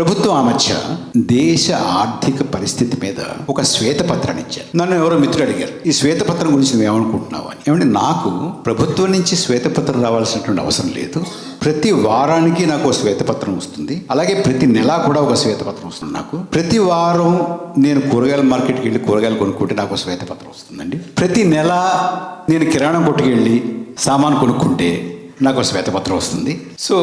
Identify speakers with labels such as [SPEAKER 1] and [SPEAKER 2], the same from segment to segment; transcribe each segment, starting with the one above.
[SPEAKER 1] ప్రభుత్వం ఆ మధ్య దేశ ఆర్థిక పరిస్థితి మీద ఒక శ్వేతపత్రాన్ని ఇచ్చారు. నన్ను ఎవరో మిత్రుడు అడిగారు ఈ శ్వేతపత్రం గురించి నువ్వు ఏమనుకుంటున్నావు? అని. ఏమంటే నాకు ప్రభుత్వం నుంచి శ్వేతపత్రం రావాల్సినటువంటి అవసరం లేదు. ప్రతి వారానికి నాకు ఒక శ్వేతపత్రం వస్తుంది. అలాగే ప్రతి నెల కూడా ఒక శ్వేతపత్రం వస్తుంది నాకు. ప్రతి వారం నేను కూరగాయల మార్కెట్కి వెళ్ళి కూరగాయలు కొనుక్కుంటే నాకు ఒక శ్వేతపత్రం వస్తుందండి. ప్రతి నెల నేను కిరాణా కొట్టుకెళ్ళి సామాను సామాన్ కొనుక్కుంటే నాకు శ్వేతపత్రం వస్తుంది. సో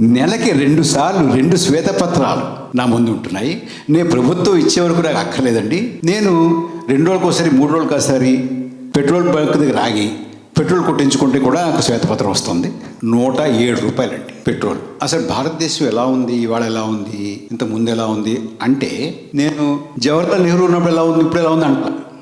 [SPEAKER 1] నెలకి రెండు సార్లు రెండు శ్వేతపత్రాలు నా ముందు ఉంటున్నాయి. నేను ప్రభుత్వం ఇచ్చే వరకు నాకు అక్కర్లేదండి. నేను రెండు రోజులకు ఒకసారి మూడు రోజులకు ఒకసారి పెట్రోల్ బంక్ దగ్గర ఆగి పెట్రోల్ కొట్టించుకుంటే కూడా నాకు శ్వేతపత్రం వస్తుంది. నూట ఏడు రూపాయలండి పెట్రోల్. అసలు భారతదేశం ఎలా ఉంది? ఇవాళ ఎలా ఉంది? ఇంత ముందు ఎలా ఉంది? అంటే నేను జవహర్లాల్ నెహ్రూ ఉన్నప్పుడు ఎలా ఉంది? ఇప్పుడు ఎలా ఉంది అంట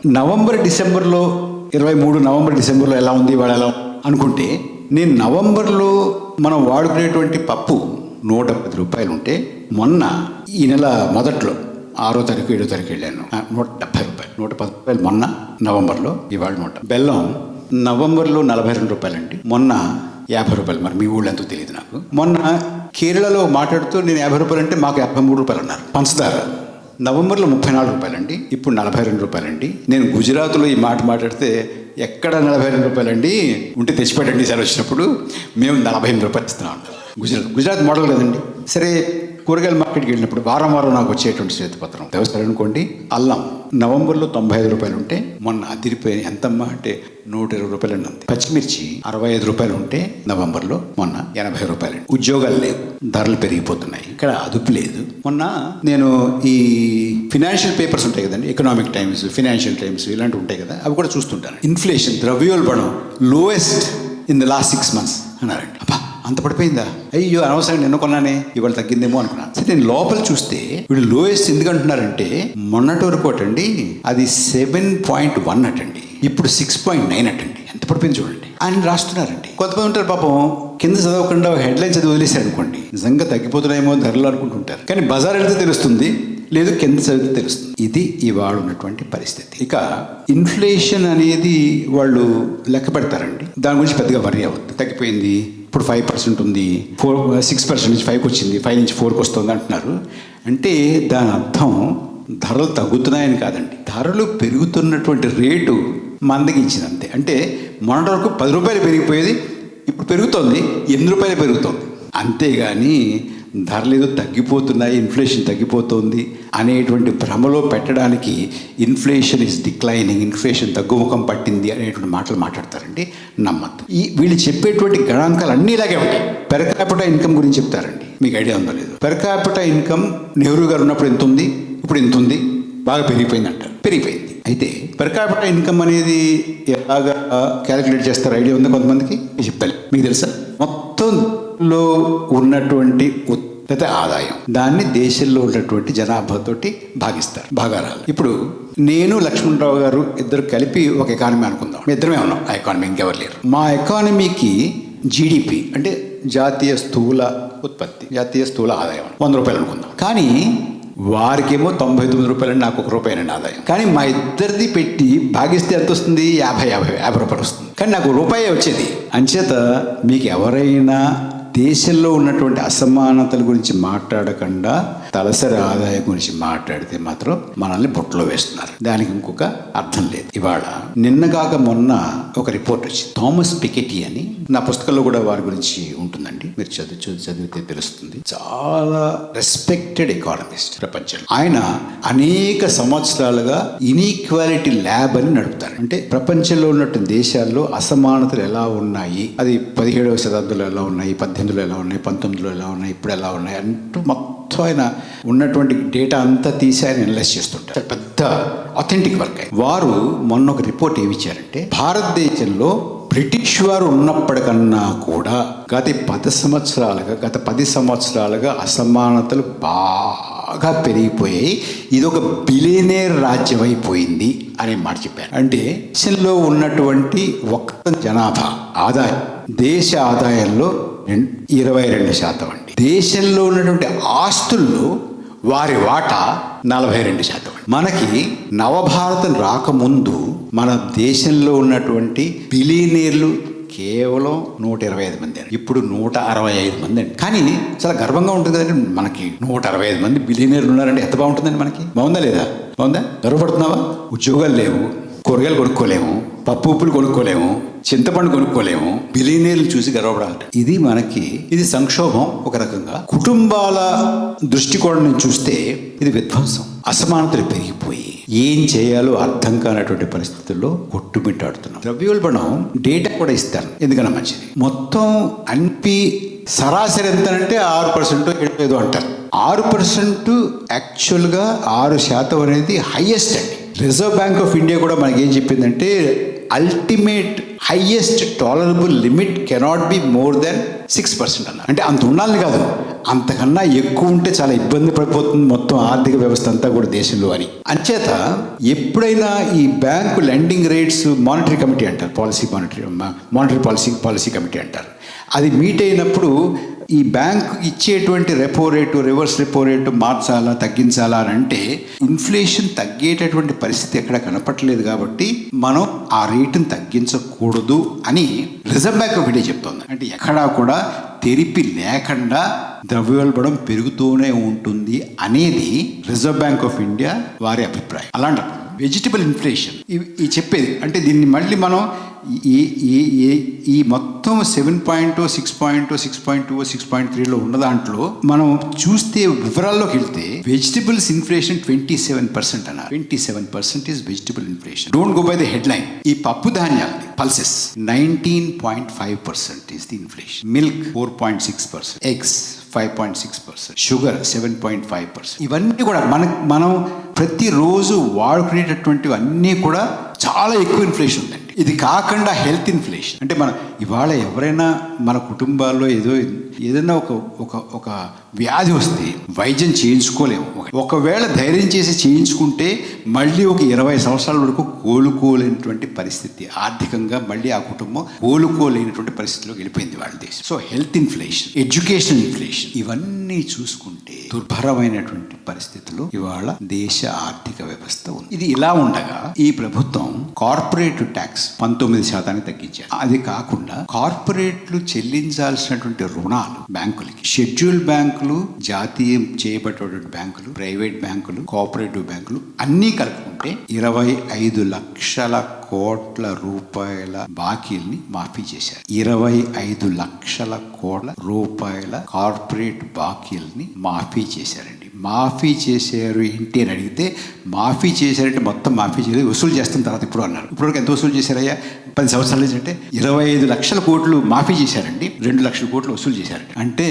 [SPEAKER 1] నవంబర్ డిసెంబర్లో ఇరవై మూడు నవంబర్ డిసెంబర్లో ఎలా ఉంది? ఇవాళ ఎలా అనుకుంటే నేను నవంబర్లో మనం వాడుకునేటువంటి పప్పు నూట పది రూపాయలు ఉంటే మొన్న ఈ నెల మొదట్లో ఆరో తారీఖు ఏడో తారీఖు వెళ్ళాను. నూట డెబ్బై రూపాయలు నూట పది రూపాయలు మొన్న నవంబర్లో ఇవాళ నూట. బెల్లం నవంబర్లో నలభై రెండు రూపాయలండి. మొన్న యాభై రూపాయలు. మరి మీ ఊళ్ళో ఎంతో తెలియదు నాకు. మొన్న కేరళలో మాట్లాడుతూ నేను యాభై రూపాయలు అంటే మాకు యాభై మూడు రూపాయలు అన్నారు. పంచదార నవంబర్లో ముప్పై నాలుగు రూపాయలండి. ఇప్పుడు నలభై రెండు రూపాయలండి. నేను గుజరాత్లో ఈ మాట మాట్లాడితే ఎక్కడ నలభై రెండు రూపాయలండి? ఉంటే తెచ్చిపెట్టండి సార్ వచ్చినప్పుడు. మేము నలభై ఎనిమిది రూపాయలు ఇస్తున్నాం. గుజరాత్ గుజరాత్ మోడల్ కదండి. సరే కూరగాయల మార్కెట్కి వెళ్ళినప్పుడు వారం వారం నాకు వచ్చేటువంటి శ్వేతపత్రం. వ్యవసాయం అనుకోండి అల్లం. నవంబర్లో తొంభై ఐదు రూపాయలు ఉంటే మొన్న అదిరిపోయి ఎంతమ్మా అంటే నూట ఇరవై రూపాయలు ఉంది పచ్చిమిర్చి అరవై ఐదు రూపాయలు ఉంటే నవంబర్లో మొన్న ఎనభై రూపాయలు. ఉద్యోగాలు లేవు. ధరలు పెరిగిపోతున్నాయి. ఇక్కడ అదుపు లేదు. మొన్న నేను ఈ ఫినాన్షియల్ పేపర్స్ ఉంటాయి కదండి ఎకనామిక్ టైమ్స్ ఫినాన్షియల్ టైమ్స్ ఇలాంటివి ఉంటాయి కదా అవి కూడా చూస్తుంటాను. ఇన్ఫ్లేషన్ ద్రవ్యోల్బణం lowest in the last six months అన్నారండి. అబ్బా! అంత పడిపోయిందా? అయ్యో అనవసరంగా నిన్న కొన్నానే ఇవాళ తగ్గిందేమో అనుకున్నాను సరే నేను లోపల చూస్తే వీళ్ళు లోయెస్ట్ ఎందుకు అంటున్నారంటే మొన్నటి వరకు అటండి అది సెవెన్ పాయింట్ వన్ అటండి ఇప్పుడు సిక్స్ పాయింట్ నైన్ అటండి. ఎంత పడిపోయింది చూడండి. ఆయన రాస్తున్నారండి. కొంతమంది ఉంటారు పాపం కింద చదవకుండా హెడ్లైన్ చదివి వదిలేశారు అనుకోండి నిజంగా తగ్గిపోతున్నాయేమో ధరలు అనుకుంటుంటారు. కానీ బజార్ వెళ్తే తెలుస్తుంది లేదు కింద చదివితే తెలుస్తుంది. ఇది ఇవాళ ఉన్నటువంటి పరిస్థితి. ఇక ఇన్ఫ్లేషన్ అనేది వాళ్ళు లెక్క పెడతారండి. దాని గురించి పెద్దగా వరి అవ్వద్దు. తగ్గిపోయింది ఇప్పుడు ఫైవ్ పర్సెంట్ ఉంది. ఫోర్ సిక్స్ పర్సెంట్ నుంచి ఫైవ్కి వచ్చింది. ఫైవ్ నుంచి ఫోర్కి వస్తుంది అంటున్నారు. అంటే దాని అర్థం ధరలు తగ్గుతున్నాయని కాదండి. ధరలు పెరుగుతున్నటువంటి రేటు మందగించింది అంతే. అంటే మొన్నటి వరకు పది రూపాయలు పెరిగిపోయేది ఇప్పుడు పెరుగుతోంది ఎనిమిది రూపాయలు పెరుగుతోంది. అంతేగాని ధరలేదు తగ్గిపోతున్నాయి ఇన్ఫ్లేషన్ తగ్గిపోతుంది అనేటువంటి భ్రమలో పెట్టడానికి ఇన్ఫ్లేషన్ ఇస్ డిక్లైనింగ్ ఇన్ఫ్లేషన్ తగ్గుముఖం పట్టింది అనేటువంటి మాటలు మాట్లాడతారండి. నమ్మద్దు. ఈ వీళ్ళు చెప్పేటువంటి గణాంకాలు అన్నీ ఇలాగే ఉంటాయి. పెర్ క్యాపిటల్ ఇన్కమ్ గురించి చెప్తారండి. మీకు ఐడియా ఉందో లేదు? పెర్ క్యాపిటల్ ఇన్కమ్ నెహ్రూ గారు ఉన్నప్పుడు ఎంత ఉంది? ఇప్పుడు ఎంత ఉంది? బాగా పెరిగిపోయింది అంటారు పెరిగిపోయింది. అయితే పెర్ క్యాపిటల్ ఇన్కమ్ అనేది ఎలాగా క్యాలిక్యులేట్ చేస్తారు? ఐడియా ఉందా కొంతమందికి? చెప్పాలి మీకు తెలుసా? మొత్తం లో ఉన్నటువంటి ఉత్పత్తి ఆదాయం. దాన్ని దేశంలో ఉన్నటువంటి జనాభాతోటి భాగిస్తారు భాగారాలు. ఇప్పుడు నేను లక్ష్మణరావు గారు ఇద్దరు కలిపి ఒక ఎకానమీ అనుకుందాం. ఇద్దరమే ఉన్నాం. ఆ ఎకానమీ ఇంకెవరు లేరు. మా ఎకానమీకి జీడిపి అంటే జాతీయ స్థూల ఉత్పత్తి జాతీయ స్థూల ఆదాయం వంద రూపాయలు అనుకుందాం. కానీ వారికేమో తొంభై తొమ్మిది రూపాయలు నాకు ఒక రూపాయలండి ఆదాయం. కానీ మా ఇద్దరిది పెట్టి భాగిస్తే ఎంత వస్తుంది? యాభై యాభై యాభై రూపాయలు వస్తుంది. కానీ నాకు రూపాయి వచ్చేది. అంచేత మీకు ఎవరైనా దేశంలో ఉన్నటువంటి అసమానతల గురించి మాట్లాడకుండా తలసరి ఆదాయం గురించి మాట్లాడితే మాత్రం మనల్ని బుట్టలో వేస్తున్నారు. దానికి ఇంకొక అర్థం లేదు. ఇవాళ నిన్న కాక మొన్న ఒక రిపోర్ట్ వచ్చింది. థామస్ పికెటి అని నా పుస్తకంలో కూడా వారి గురించి ఉంటుందండి. మీరు చదివి చదివితే తెలుస్తుంది. చాలా రెస్పెక్టెడ్ ఎకానమిస్ట్ ప్రపంచంలో. ఆయన అనేక సంవత్సరాలుగా ఇనీక్వాలిటీ ల్యాబ్ అని నడుపుతారు. అంటే ప్రపంచంలో ఉన్నటువంటి దేశాల్లో అసమానతలు ఎలా ఉన్నాయి? అది పదిహేడవ శతాబ్దంలో ఎలా ఉన్నాయి? పద్దెనిమిదిలో ఎలా ఉన్నాయి? పంతొమ్మిదిలో ఎలా ఉన్నాయి? ఇప్పుడు ఎలా ఉన్నాయి? అంటూ మొత్తం ఆయన ఉన్నటువంటి డేటా అంతా తీసి ఆయన అనలైజ్ చేస్తుంటారు. పెద్ద అథెంటిక్ వర్క్ వారు మొన్న ఒక రిపోర్ట్ ఏమి ఇచ్చారంటే భారతదేశంలో బ్రిటిష్ వారు ఉన్నప్పటికన్నా కూడా గత పది సంవత్సరాలుగా గత పది సంవత్సరాలుగా అసమానతలు బాగా పెరిగిపోయాయి. ఇది ఒక బిలినేర్ రాజ్యం అయిపోయింది అనే మాట చెప్పారు. అంటే దేశంలో ఉన్నటువంటి ఒక్క జనాభా ఆదాయం దేశ ఆదాయంలో ఇరవై రెండు శాతం అండి. దేశంలో ఉన్నటువంటి ఆస్తుల్లో వారి వాటా నలభై రెండు శాతం మనకి నవభారతం రాకముందు మన దేశంలో ఉన్నటువంటి బిలీనీర్లు కేవలం నూట ఇరవై ఐదు మంది ఇప్పుడు నూట అరవై ఐదు మంది అండి. కానీ చాలా గర్వంగా ఉంటుంది కదండి. మనకి నూట అరవై ఐదు మంది బిలియనీర్లు ఉన్నారంటే ఎంత బాగుంటుందండి మనకి? బాగుందా లేదా? బాగుందా? గర్వపడుతున్నావా? ఉద్యోగాలు లేవు కూరగాయలు కొనుక్కోలేము పప్పు ఉప్పులు కొనుక్కోలేము చింతపండు కొనుక్కోలేము. బిలియనీర్లు చూసి గర్వపడాలంట ఇది మనకి ఇది సంక్షోభం ఒక రకంగా. కుటుంబాల దృష్టికోణం నుంచి చూస్తే ఇది విధ్వంసం అసమానతలు పెరిగిపోయి ఏం చేయాలో అర్థం కానటువంటి పరిస్థితుల్లో కొట్టుమిట్టాడుతున్నాం. ద్రవ్యోల్బణం డేటా కూడా ఇస్తాను ఎందుకన్నా మంచిది? మొత్తం అన్పి సరాసరి ఎంత అంటే ఆరు పర్సెంట్ ఏదో అంటారు. ఆరు పర్సెంట్ యాక్చువల్గా ఆరు శాతం అనేది హైయెస్ట్ అండి. రిజర్వ్ బ్యాంక్ ఆఫ్ ఇండియా కూడా మనకి ఏం చెప్పిందంటే ultimate highest tolerable limit cannot be more than six percent అన్న అంటే అంత ఉండాలని కాదు. అంతకన్నా ఎక్కువ ఉంటే చాలా ఇబ్బంది పడిపోతుంది మొత్తం ఆర్థిక వ్యవస్థ అంతా కూడా దేశంలో అని. అంచేత ఎప్పుడైనా ఈ bank lending rates monetary committee అంటారు policy monetary monetary policy policy committee అంటారు. అది మీట్ అయినప్పుడు ఈ బ్యాంకు ఇచ్చేటువంటి repo rate reverse repo rate మార్చాలా తగ్గించాలా అని అంటే ఇన్ఫ్లేషన్ తగ్గేటటువంటి పరిస్థితి ఎక్కడ కనపట్లేదు కాబట్టి మనం ఆ రేటును తగ్గించకూడదు అని రిజర్వ్ బ్యాంక్ ఆఫ్ ఇండియా చెప్తోంది. అంటే ఎక్కడా కూడా తెరిపి లేకుండా ద్రవ్యోల్బణం పెరుగుతూనే ఉంటుంది అనేది రిజర్వ్ బ్యాంక్ ఆఫ్ ఇండియా వారి అభిప్రాయం. అలాంటప్పుడు వెజిటబుల్ ఇన్ఫ్లేషన్ ఈ చెప్పేది అంటే దీన్ని మళ్ళీ మనం ఈ ఈ ఈ- ఈ మొత్తం seven point six point six point two six point త్రీలో ఉన్న దాంట్లో మనం చూస్తే వివరాల్లోకి వెళ్తే vegetables inflation twenty seven percent అన్నారు. Twenty seven percent is vegetable inflation don't go by the headline ఈ పప్పు ధాన్యాలు pulses nineteen point five percent is the inflation milk four point six percent eggs five point six percent sugar seven point five percent ఇవన్నీ కూడా మన మనం ప్రతిరోజు వాడుకునేటటువంటివి అన్నీ కూడా చాలా ఎక్కువ ఇన్ఫ్లేషన్ ఉందండి. ఇది కాకుండా హెల్త్ ఇన్ఫ్లేషన్ అంటే మన ఇవాళ ఎవరైనా మన కుటుంబాల్లో ఏదో ఏదైనా ఒక ఒక ఒక వ్యాధి వస్తే వైద్యం చేయించుకోలేము. ఒకవేళ ధైర్యం చేసి చేయించుకుంటే మళ్ళీ ఒక ఇరవై సంవత్సరాల వరకు కోలుకోలేనటువంటి పరిస్థితి. ఆర్థికంగా మళ్ళీ ఆ కుటుంబం కోలుకోలేనటువంటి పరిస్థితిలోకి వెళ్ళిపోయింది వాళ్ళ దేశం. So health inflation education inflation ఇవన్నీ చూసుకుంటే దుర్భరమైనటువంటి పరిస్థితులు ఇవాళ దేశ ఆర్థిక వ్యవస్థ ఉంది. ఇది ఇలా ఉండగా ఈ ప్రభుత్వం కార్పొరేట్ ట్యాక్స్ పంతొమ్మిది శాతానికి తగ్గించారు. అది కాకుండా కార్పొరేట్లు చెల్లించాల్సినటువంటి రుణాలు బ్యాంకులకి షెడ్యూల్ బ్యాంకులు జాతీయం చేయబడేటువంటి బ్యాంకులు ప్రైవేట్ బ్యాంకులు కోఆపరేటివ్ బ్యాంకులు అన్నీ కలుపుకుంటే ఇరవై ఐదు లక్షల కోట్ల రూపాయల బాకీల్ని మాఫీ చేశారు. ఇరవై ఐదు లక్షల కోట్ల రూపాయల కార్పొరేట్ బాకీల్ని మాఫీ చేశారండి. మాఫీ చేశారు ఏంటి అని అడిగితే మాఫీ చేశారంటే మొత్తం మాఫీ చేయలేదు వసూలు చేస్తున్న తర్వాత ఇప్పుడు అన్నారు. ఇప్పుడు ఎంత వసూలు చేశారయ్యా? పది సంవత్సరాల నుంచి అంటే ఇరవై ఐదు లక్షల కోట్లు మాఫీ చేశారండి. రెండు లక్షల కోట్లు వసూలు చేశారండి. అంటే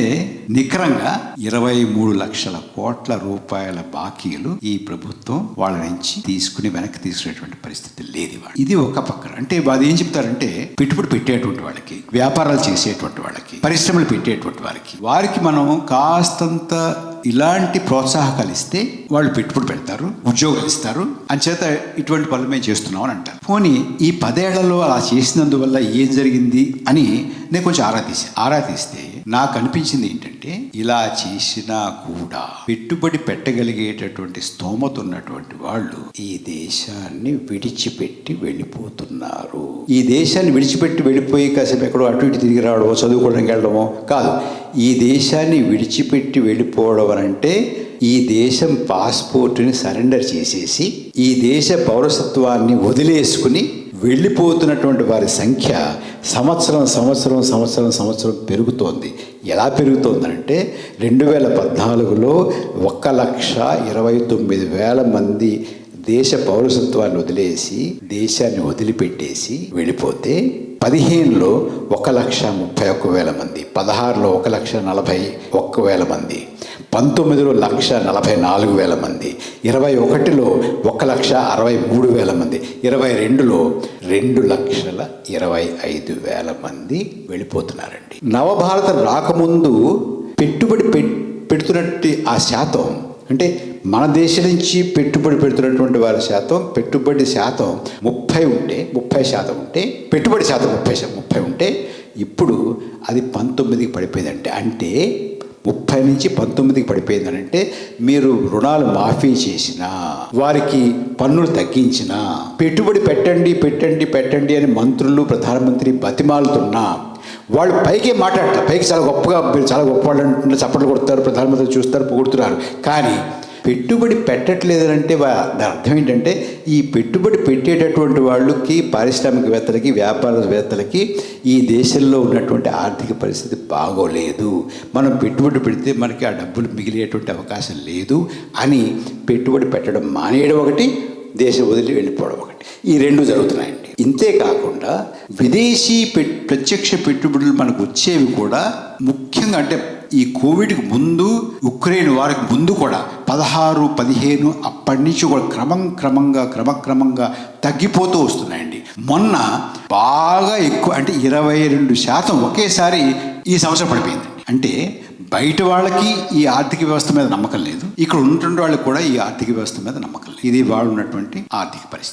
[SPEAKER 1] నికరంగా ఇరవై మూడు లక్షల కోట్ల రూపాయల బాకీలు ఈ ప్రభుత్వం వాళ్ళ నుంచి తీసుకుని వెనక్కి తీసుకునేటువంటి పరిస్థితి లేదు ఇది ఒక పక్కన. అంటే వాళ్ళు ఏం చెప్తారంటే పెట్టుబడి పెట్టేటువంటి వాళ్ళకి వ్యాపారాలు చేసేటువంటి వాళ్ళకి పరిశ్రమలు పెట్టేటువంటి వారికి వారికి మనం కాస్తంత ఇలాంటి ప్రోత్సాహకాలు ఇస్తే వాళ్ళు పెట్టుబడి పెడతారు ఉద్యోగాలు ఇస్తారు. అంచేత ఇటువంటి పనులు మేము చేస్తున్నాం అని అంటారు. పోనీ ఈ పదేళ్ళలో అలా చేసినందువల్ల ఏం జరిగింది అని నేను కొంచెం ఆరా తీసాను ఆరా తీస్తే నాకు అనిపించింది ఏంటంటే ఇలా చేసినా కూడా పెట్టుబడి పెట్టగలిగేటటువంటి స్తోమత ఉన్నటువంటి వాళ్ళు ఈ దేశాన్ని విడిచిపెట్టి వెళ్ళిపోతున్నారు. ఈ దేశాన్ని విడిచిపెట్టి వెళ్ళిపోయి కాసేపు ఎక్కడో అటు ఇటు తిరిగి రావడమో చదువుకోవడానికి వెళ్ళడమో కాదు. ఈ దేశాన్ని విడిచిపెట్టి వెళ్ళిపోవడం అంటే ఈ దేశం పాస్పోర్ట్ని సరెండర్ చేసేసి ఈ దేశ పౌరసత్వాన్ని వదిలేసుకుని వెళ్ళిపోతున్నటువంటి వారి సంఖ్య సంవత్సరం సంవత్సరం సంవత్సరం సంవత్సరం పెరుగుతోంది. ఎలా పెరుగుతోందంటే రెండు వేల పద్నాలుగులో ఒక్క లక్ష ఇరవై తొమ్మిది వేల మంది దేశ పౌరసత్వాన్ని వదిలేసి దేశాన్ని వదిలిపెట్టేసి వెళ్ళిపోతే పదిహేనులో ఒక లక్ష ముప్పై ఒక్క వేల మంది పదహారులో ఒక లక్ష నలభై ఒక్క వేల మంది. పంతొమ్మిదిలో లక్ష నలభై నాలుగు వేల మంది ఇరవై ఒకటిలో ఒక లక్ష అరవై మూడు వేల మంది ఇరవై రెండులో రెండు లక్షల ఇరవై ఐదు వేల మంది వెళ్ళిపోతున్నారండి. నవభారత రాకముందు పెట్టుబడి పెడుతున్నట్టు ఆ శాతం అంటే మన దేశం నుంచి పెట్టుబడి పెడుతున్నటువంటి వారి శాతం పెట్టుబడి శాతం ముప్పై ఉంటే ముప్పై శాతం ఉంటే పెట్టుబడి శాతం ముప్పై ముప్పై ఉంటే ఇప్పుడు అది పంతొమ్మిదికి పడిపోయిందంటే అంటే ముప్పై నుంచి పంతొమ్మిదికి పడిపోయిందంటే మీరు రుణాలు మాఫీ చేసినా వారికి పన్నులు తగ్గించినా పెట్టుబడి పెట్టండి పెట్టండి పెట్టండి అని మంత్రులు ప్రధానమంత్రి బతిమాలుతున్నా వాళ్ళు పైకే మాట్లాడతారు. పైకి చాలా గొప్పగా మీరు చాలా గొప్ప వాళ్ళు అంటున్నారు చప్పట్లు కొడతారు ప్రధానమంత్రి చూస్తారు పొగుడుతున్నారు. కానీ పెట్టుబడి పెట్టట్లేదంటే దాని అర్థం ఏంటంటే ఈ పెట్టుబడి పెట్టేటటువంటి వాళ్ళకి పారిశ్రామికవేత్తలకి వ్యాపారవేత్తలకి ఈ దేశంలో ఉన్నటువంటి ఆర్థిక పరిస్థితి బాగోలేదు. మనం పెట్టుబడి పెడితే మనకి ఆ డబ్బులు మిగిలేటువంటి అవకాశం లేదు అని పెట్టుబడి పెట్టడం మానేయడం ఒకటి దేశం వదిలి వెళ్ళిపోవడం ఒకటి. ఈ రెండు జరుగుతున్నాయండి. ఇంతే కాకుండా విదేశీ పె ప్రత్యక్ష పెట్టుబడులు మనకు వచ్చేవి కూడా ముఖ్యంగా అంటే ఈ కోవిడ్కి ముందు ఉక్రెయిన్ వారికి ముందు కూడా పదహారు పదిహేను అప్పటి నుంచి కూడా క్రమం క్రమంగా క్రమక్రమంగా తగ్గిపోతూ వస్తున్నాయండి. మొన్న బాగా ఎక్కువ అంటే ఇరవై రెండు శాతం ఒకేసారి ఈ సంవత్సరం పడిపోయింది. అంటే బయట వాళ్ళకి ఈ ఆర్థిక వ్యవస్థ మీద నమ్మకం లేదు. ఇక్కడ ఉన్నటువంటి వాళ్ళకి కూడా ఈ ఆర్థిక వ్యవస్థ మీద నమ్మకం లేదు. ఇది వాళ్ళు ఉన్నటువంటి ఆర్థిక పరిస్థితి.